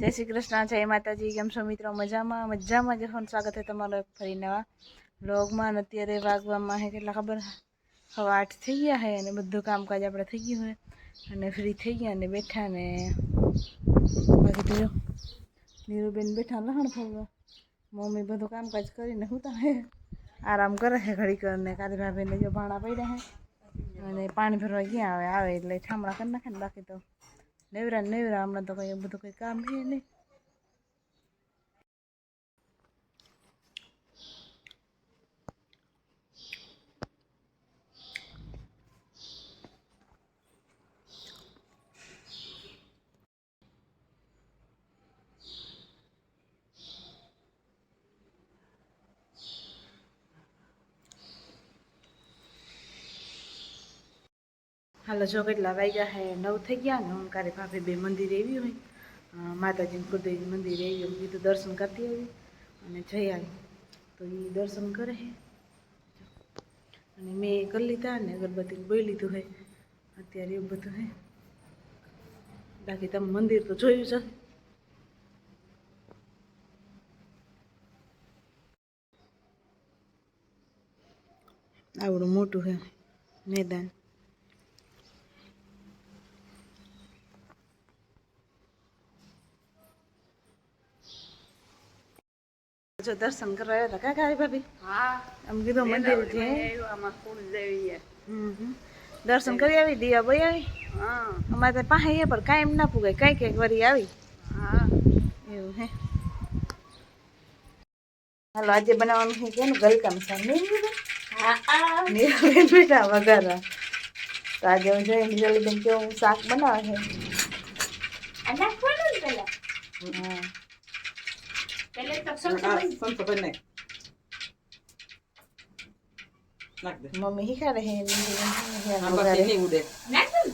જય શ્રી કૃષ્ણ, જય માતાજી, કેમ છો મિત્રો? મજામાં? મજામાં જ છો સ્વાગત છે તમારો ફરી નવા બ્લોગમાં અને અત્યારે વાગવામાં હે કેટલા ખબર? હવે આઠ થઈ ગયા હે અને બધું કામકાજ આપણે થઈ ગયું હોય અને ફ્રી થઈ ગયા અને બેઠા ને બાકી તો જો, નીરુબેન બેઠા લહણ ફરવા મમ્મી બધું કામકાજ કરીને હું તો હે. આરામ કરે છે ઘડી કરીને કાલે ભાભીને જો ભાણા પડ્યા હે. અને પાણી ભરવા ગયા આવે આવે એટલે ઠામડા કરી નાખે ને બાકી તો. નેવરા નેવરા હમણાં તો કંઈ બધું કંઈ કામ છે નહીં. હાલો, જો કેટલા વાગ્યા હે, નવ થઈ ગયા ને ઓમકારે ભાભી બે મંદિર એવી હોય. માતાજીનું કુળદેવી મંદિરે આવી એમ કીધું દર્શન કરતી આવી. અને જઈ આવી. તો એ દર્શન કરે હે. અને મેં કરી લીધા ને અગરબત્તી બોઈ લીધું હે. અત્યારે એવું બધું હે. બાકી તમે મંદિર તો જોયું છે આવડું મોટું હે મેદાન. જો દર્શન કરવા આવ્યા હતા કાકા ભાભી. હા. આમ કીધું મંદિર છે આમાં કુળદેવી હમ હમ. દર્શન કરી આવી દીવા બોઈ આવી? હા. અમારે તો પાસે એ પણ કાંઈ ના પૂગાય. કાંઈ કંઈક વરી આવી. હા. એવું હે. હાલો આજે બનાવવાનું છે કેનું ગલકામ છે. હા બેટા વઘારા. તો આજે હું જોઈએ નીરબેન કેવું શાક બનાવે છે. મમ્મી શીખાડે વઘારે. નાખું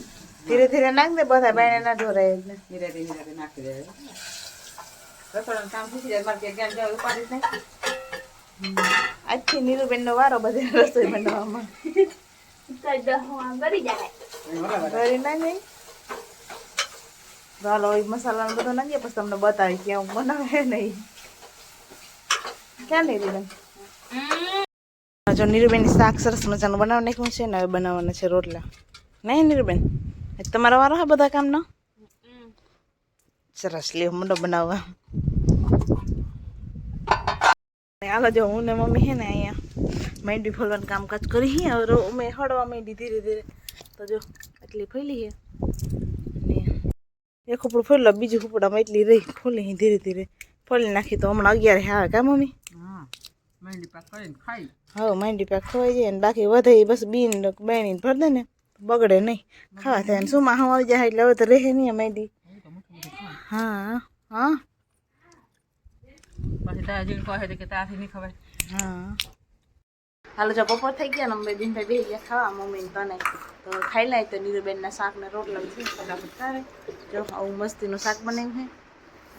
ધીરે ધીરે નાખ દે બધા બાયને ના ઢોરાય એટલે આજથી નીરુબેન નો વારો બધે રસોઈ બનાવવામાં જાય ના તો એ મસાલા બધો નાખીએ પછી તમને બતાવી કે હું બનાવે નહીં ક્યાં નીરુબેન જો નીરુબેન શાક સરસ મજાનું બનાવી નાખ્યું છે ને હવે બનાવવાના છે રોટલા. નહીં નીરુબેન? તમારા વારો હા બધા કામનો? સરસ લે મંડો બનાવવા. હાલો જો, હું ને મમ્મી હે ને અહીંયા મેંડી ફોલવાનું કામકાજ કરી હી. હવે અમે હળવા માંડી ધીરે ધીરે. તો જો એટલી ફેલી હે. એક ઉપડું ફોલ્યો બીજું ઉપડામાં એટલી રહી, ફોલી હી ધીરે ધીરે. ફોલી નાખી તો હમણાં અગિયાર આવે કા મમ્મી? હવે માંડી પાક ખવાઈ જાય ને બાકી વધે બસ બીન બેણી ભર દે ને બગડે નહીં. ખાવા થાય ને શું માહો આવી જાય એટલે હવે તો રહે નહીં મહેંદી. માંડી હા હા. હા. હાલો જો બપોર થઈ ગયા ને અમે બેન ભાઈ બે ગયા ખાવા મમ્મી ને તને. તો ખાઈ લાય તો નીરુબેનના શાક ને રોટલા છે ફટાફટ તારે જો આવું મસ્તીનું શાક બનાવ્યું છે.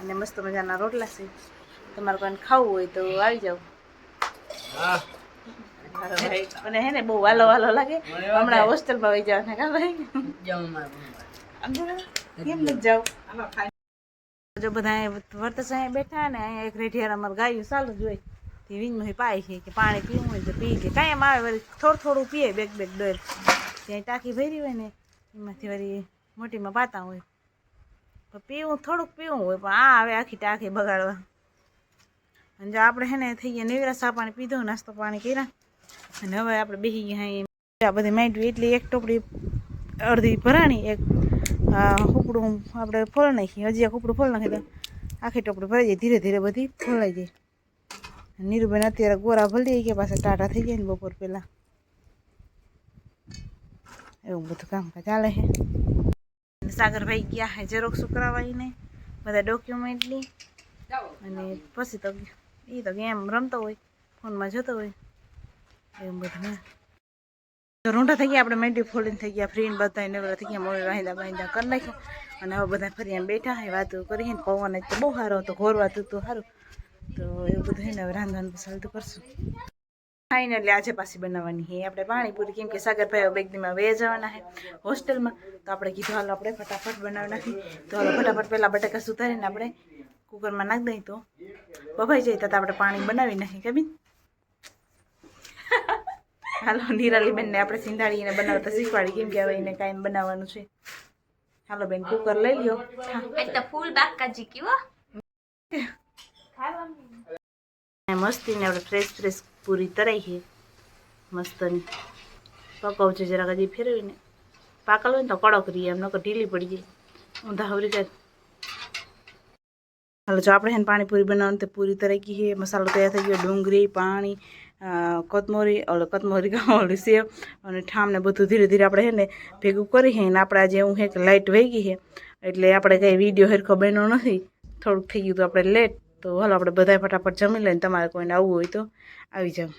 અને મસ્ત મજાના રોટલા છે. તમારે કોઈને ખાવું હોય તો આવી જાઓ. અને હે ને બહુ વાલો વાલો લાગે હમણાં હોસ્ટેલમાં વહી જવાના કા ભાઈ કેમ નથી જાવ જો બધા વર્તસ અહીંયા બેઠા ને અહીંયા એક રેઢિયાર અમારે ગાયું ચાલુ જ હોય તે વીજમાં પાય છે કે પાણી પીવું હોય તો પી છે કાંઈ આવે વળી થોડું થોડું પીએ બેગ બેગ ડોર ત્યાં ટાંકી ભરી હોય ને એમાંથી વળી મોટીમાં પાતા હોય તો પીવું થોડુંક પીવું હોય પણ આ આવે આખી ટાંકી બગાડવા અને જો આપણે હે ને થઈ ગયા નેવરા સા પાણી પીધું, નાસ્તો પાણી કર્યા. અને હવે આપણે બેસી ગયા આ બધી માંડવી એટલી, એક ટોપડી અડધી ભરાણી, એક કૂપડું આપણે ફોલ નાખી. હજી આ કૂપડું ફોલ નાખી તો આખી ટોપડી ભરાઈ જાય, ધીરે ધીરે બધી ફોલાઈ જાય. નીરુબેન અત્યારે ગોરા ભલી ગયા, પાછા ટાટા થઈ ગયા ને બપોર પહેલાં. એવું બધું કામ ચાલે છે. સાગરભાઈ ગયા છે ઝેરોક્ષ કરાવવાને બધા ડોક્યુમેન્ટની અને પછી તો એ તો ગેમ રમતો હોય ફોનમાં જતો હોય, એવું બધું હે તો રૂંઢા થઈ ગયા, આપણે મેન્ટી ફોલીને થઈ ગયા ફ્રીને બધા નવરા થઈ ગયા મોડે વાંધા વાહિંદા કરી નાખ્યા. અને હવે બધા ફરી એમ બેઠા હે, વાતો કરી ને, પવન તો બહુ સારો હતો, ઘોરવાતું તો સારું. તો એવું બધું હે ને, હવે રાંધવાનું પછી હાલ તો કરશું. ફાઇનલી આજે પાછી બનાવવાની છે આપણે પાણીપુરી, કેમ કે સાગરભાઈ બે દીમાં વે જવાના છે હોસ્ટેલમાં તો આપણે કીધું, હાલો, આપણે ફટાફટ બનાવી તો હાલો ફટાફટ પહેલાં બટાકા સુધારીને આપણે કુકરમાં નાખી દઈ તો બફાઈ જાય તો આપણે પાણી બનાવી નાખી કે બેન? હાલો નિરાલી બેનને આપણે સિંધાડીને બનાવતા શીખવાડી કેમ કે હવે એને કાંઈ બનાવવાનું છે. હાલો બેન કુકર લઈ લ્યો. ફૂલ બાકાજી કીવો મસ્તીને આપણે ફ્રેશ ફ્રેશ પૂરી તરાઈ છે. મસ્તની પકાવું છે જરાક હજી ફેરવીને. પાકલ હોય ને તો કડક રહીએ એમ નકર ઢીલી પડી જાય. ઊંધા હવરી જાય. હાલો, જો આપણે હેને પાણીપુરી બનાવવાનું તે પૂરી ગઈ છે. મસાલો તૈયાર થઈ ગયો, ડુંગળી, પાણી કતમોરી કોથમરી, ઓલો કોથમરી ઓલી સેવ અને ઠામને બધું ધીરે ધીરે આપણે હે ને ભેગું કરી છે ને આપણે આજે હું છે કે લાઇટ વહી ગઈ છે એટલે આપણે કંઈ વીડિયો હરખો બન્યો નથી. થોડુંક થઈ ગયું તો આપણે લેટ તો હાલો, આપણે બધા ફટાફટ જમી લઈને તમારે કોઈને આવવું હોય તો આવી જાવ